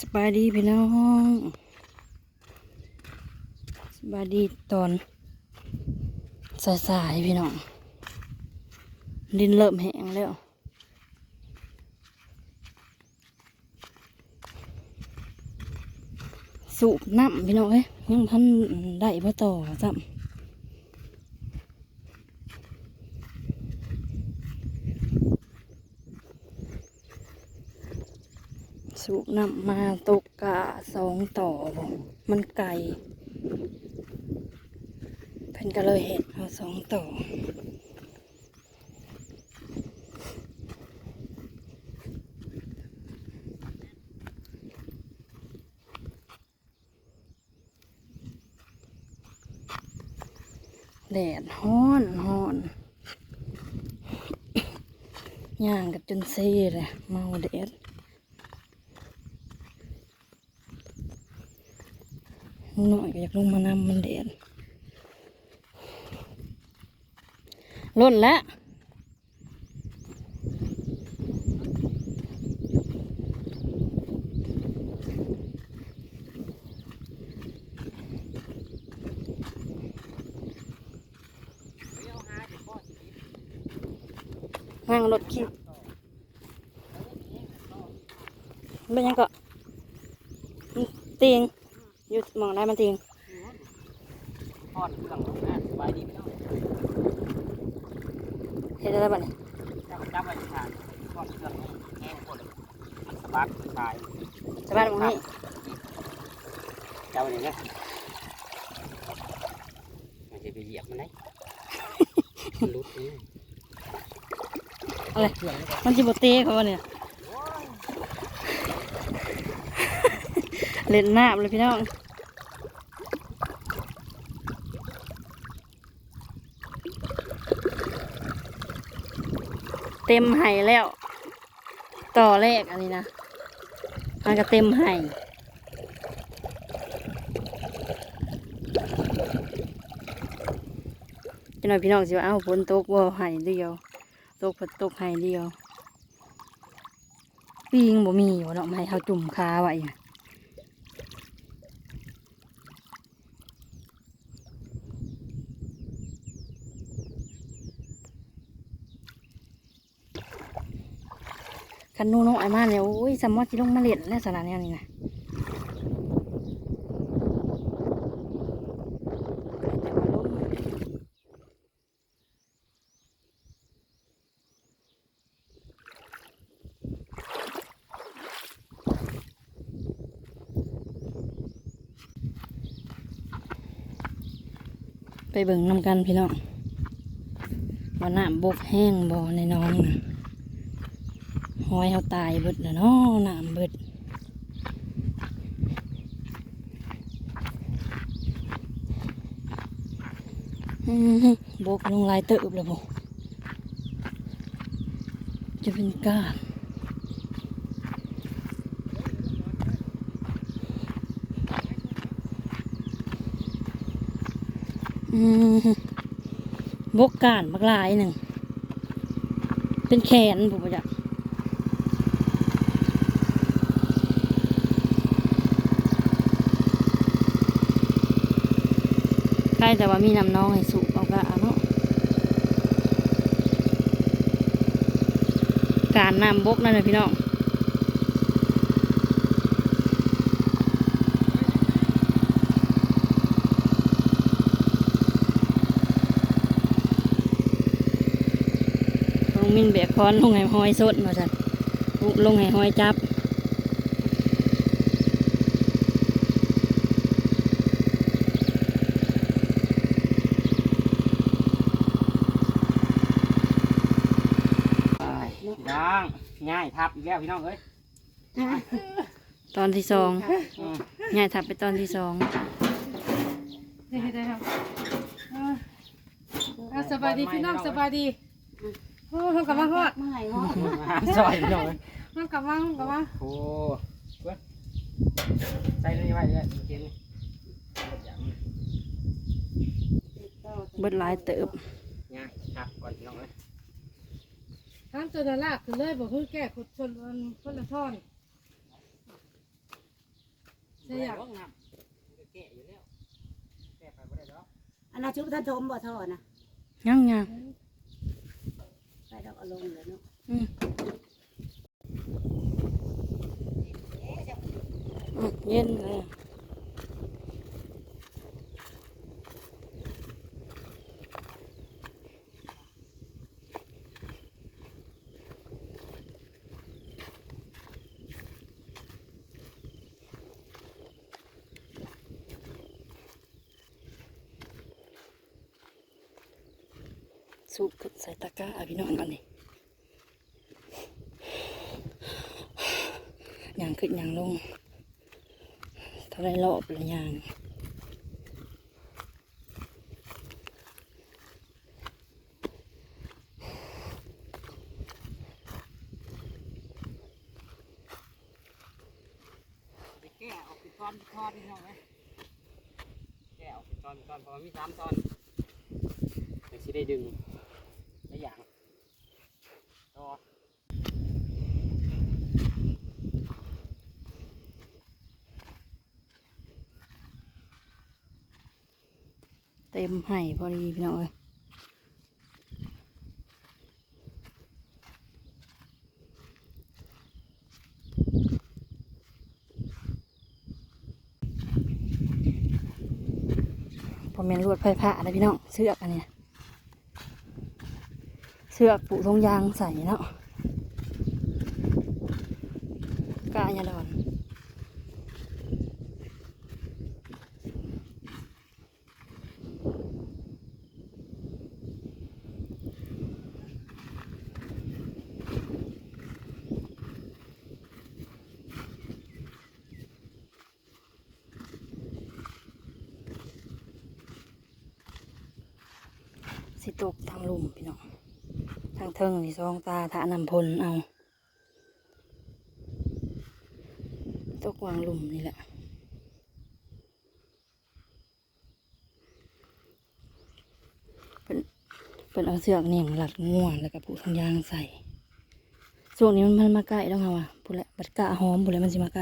สบายดีพี่น้องสบายดีตอนสายๆพี่น้องดินเริ่มแห้งแล้วสูบน้ำพี่น้องเอ้ยยังพันได้พ่ต่อจ้ำ สูบน้ำมาตกกะสองต่อบ่มันไกลเพิ่นก็เลยเห็นเอาสองต่อแดดฮ้อนฮ้อนย่างกับจนเซ่เลยเมาแดด หน่อยก็อยากลงมานำมันแดดล่นแล้วนั่งรถคิดเป็นยังก็เตียง มองได้มันเตียงทอดเครื่องนะสบายดีไหมเนาะเห็นอะไรบ้างเนี่ยเจ้าจับไว้ทานทอดเครื่องแห้งคนมันสบักตายสบายตรงนี้เจ้าเนี่ยนะมันจะไปเหยียบมันไหนมันรุดนี่อะไรเครื่องนี่มันจิบเตะเขาวะเนี่ยเล่นน้ำเลยพี่น้อง เต็มไห่แล้ว ต่อแรกอันนี้นะ มันก็เต็มไห่จะหน่อยพี่น้องสิว่าเอ้าฝนตกว่าไห่เดียวตกฝนตกไห่เดียวปีงบ่มีอยู่เนาะไม่เขาจุ่มคาไว้ คันนูน้องไอ้มาเนี่ยโอ้ยสมมติลงมาเล่นแล้วสานเนี่ยนี่นะแต่ว่าลงไปเบิ่งนำกันพี่น้องว่าน้ำบกแห้งบ่อในน้องนะ อยเขาตายเบิดแล้วเนาะน้ำเบิดอือหือบกลงลายเติบแล้วบ่จะเป็นก้านบกก้านบักลายหนึ่ง เป็นแขนผมบ่อยาก ล้แต่ว่ามีน้ำน้องให้สูบเอากะเนาะการน้ำบกนั่นเลยพี่น้องลงมินแบกคอนลงให้หอยสดมาจัดลงให้หอยจับ ไปพี่น้ องง่ายทับอีกแล้วพี่น้องเอ้ยตอนที่สองอืมง่ายทับไปตอนที่สองได้ได้ครับอ่าอ่าสบายดีพี่น้องสบายดีโอ้ห้องกลับมาพ่อไม่เนาะมาซอยพี่น้องเอ้ยห้องกลับมาห้องกลับมาโอ้เว้ยใส่นี่ไว้เลยเกมเบิดหลายเติบง่ายทับก่อนพี่น้องเอ้ย ท่านตัวละลากขึ้นเลยบอกคือแก้ขุดชนคนคนละท่อนได้อยากว่างามแก่อยู่แล้วแก่ไปบ่ได้ดอกอันนั้นชุบท่านชมบ่ท่อนะยังยังไปดอกเอาลงเลยเนาะอืมอืมเย็นเลยสูบขึ้นใส่ตะกร้าพี่น้องอันนี้ ยาง ขึ้นยางลงเท่าไรรอบละยางไปแก่ออกเป็นตอนเป็นตอนพี่น้องเอ้ยแก่ออกเป็นตอนเป็นตอนเพราะว่ามีสามตอนเดี๋ยวสิได้ดึงได้อย่างต่อ เต็มให้พอดีพี่น้องเอ้ยพอแมนรวดไฟผ้านะพี่น้องเสือกอันนี้เสือกปูทงยางใส่เนาะกาอย่าดอน สิ ตกทางลุ่มพี่น้องทางเทิงนี่ซองตาทานำพลเอา ตกวางลุ่มนี่แหละเป็นเป็นเอาเสือกเนี่ยงหลัดง่วงแล้วก็ผูกทางยางใส่ช่วงนี้มันมันมาใกล้แล้วไงวะพูดแล้วบัดกะหอมพูดแล้วมันสิมาใก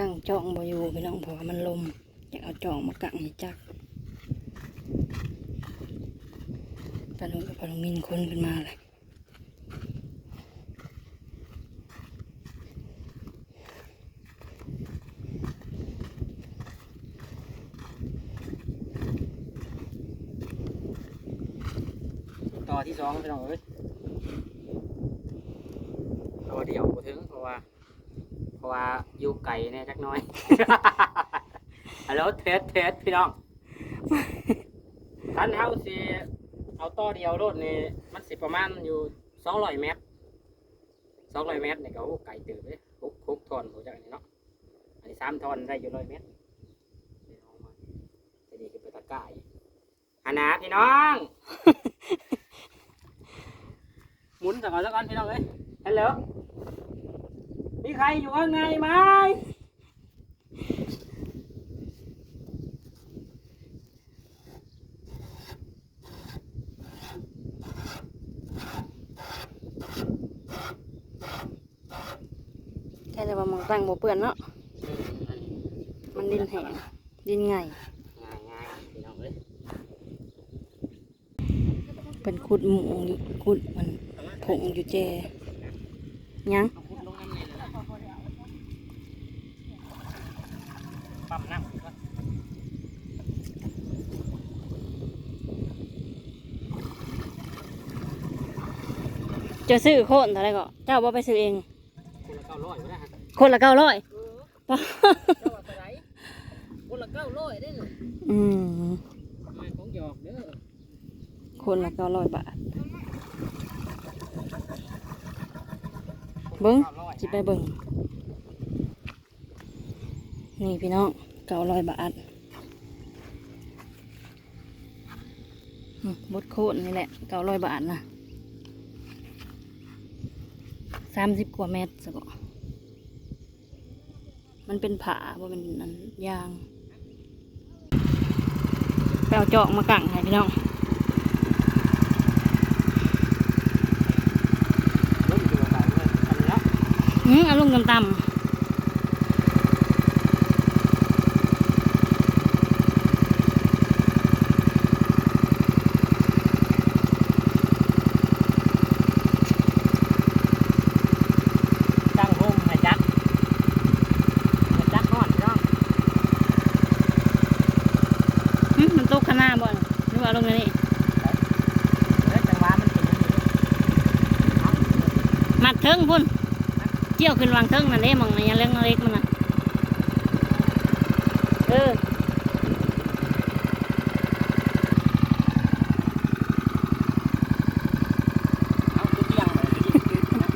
กังจองบอยู่พี่น้องเพราะว่ามันลมอยากเอาจองมากังให้จักปลาลุงกับปลาลุงมินคนขึ้นมาเลยต่อที่สองพี่น้องเอ้ยตัวเดียวบ่ถึงเพราะว่า เพราะ ว่าอยู่ไก่เนี่ยจักหน้อย ฮัลโหลเทสเทสพี่น้องคันเฮาสิเอาต่อเดียวรถนี่มันสิประมาณอยู่สองร้อยเมตรสองร้อยเมตรนี่ก็โอ้ไก่ตื่นเลยหกหกทอนผมจากอันนี้เนาะอันนี้สามทอนได้อยู่ร้อยเมตรเดี๋ยวเอามาจะดีคือไปตะกร้ายอันนะพี่น้อง หมุนสักก่อนสักก่อนพี่น้องเอ้ยฮัลโหล มีใครอยู่ข้างในไหมแค่แต่ว่ามองตั้งบ่เปื้อนเนาะ มันดินแห้งดินไงง่ายง่ายๆพี่น้องเอ้ยเป็นขุดหมูอยู่ขุดมันผงอยู่แจยัง เอาพุดลงน้ำเลยเลยปั๊มน้ำก่อน จะซื้อโคนเท่าไหรก็เจ้าบ่ไปซื้อเอง คนละเก้าร้อยก็ได้ฮะคนละเก้าร้อยเจ้าว่าเท่าไหรคนละเก้าร้อยได้หนึ่งอืมไม่ของหยอกเด้อคนละเก้าร้อยบาท เบิ้ง900จิไปเบิ่งนี่พี่น้องเก้าร้อยบาทอืมบดโคนนี่แหละเก้าร้อยบาทนะสามสิบกว่าเมตรสกอมันเป็นผาบ่เป็นอันยางไปเอาจอกมากั่งให้พี่น้องรุ่นอยู่กับเราเลยทำแล้วอืมเอาลงต่ำตั้งโฮมให้จักให้จักก่อนพี่น้อง ๆอืมมันตกข้างหน้าบ่น่ะหรือว่าเอา ลงในนี่เออจังหวะมันเป็นอย่างนี้เอามัดเทิงพุ่นเกี่ยวขึ้นวางเทิงนั่นเด้มองอันยังเล็กเล็กมันน่ะเออ เอาคือเตียงเลยนะ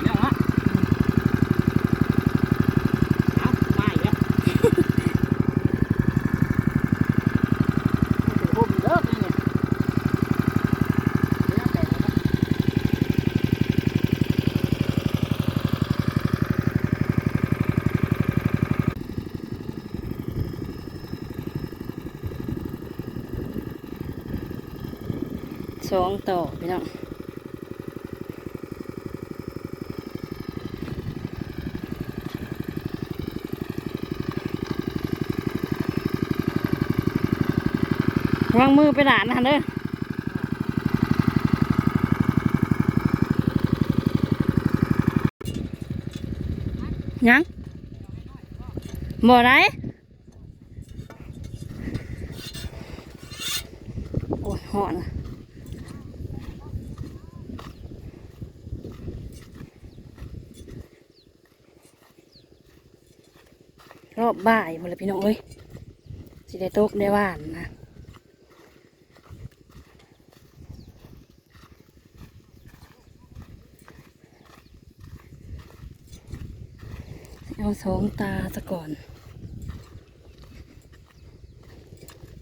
เรื่องละเอามาอีกแล้วโอ้โหเลิกเลยเนี่ยเลิกแต่แล้ว สองต่อพี่น้องวางมือไปด่านนะเด้อยังบ่ได้โอ้ยหอนอะ อบบ่ายหมดเลยพี่น้องเอ้ยสิได้ตกได้หวานนะเอาสองตาซะก่อน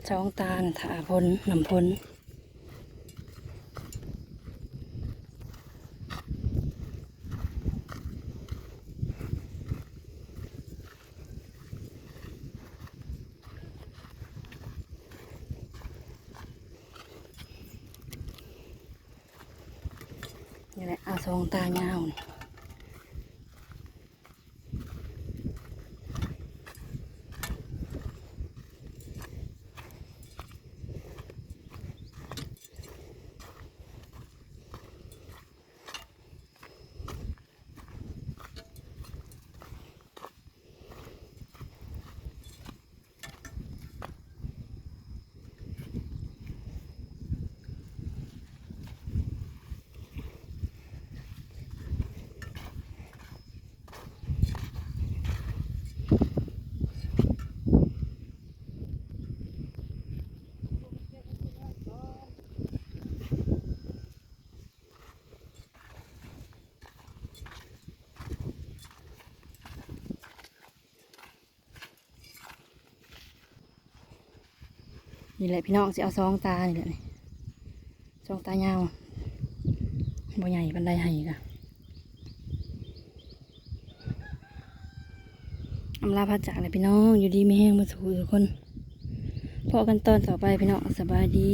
สองตาน่ะถาพ้นนำพ้น นี่แหละอาสองตาเงาวนี่ นี่แหละพี่น้องสิเอาซองตานี่แหละนี่ซองตายาวบ่ใหญ่บันไดให้กะอำลาพัดจากเลยพี่น้องอยู่ดีไม่แห้งมาสู่ทุกคนพอกันตอนต่อไปพี่น้องสบายดี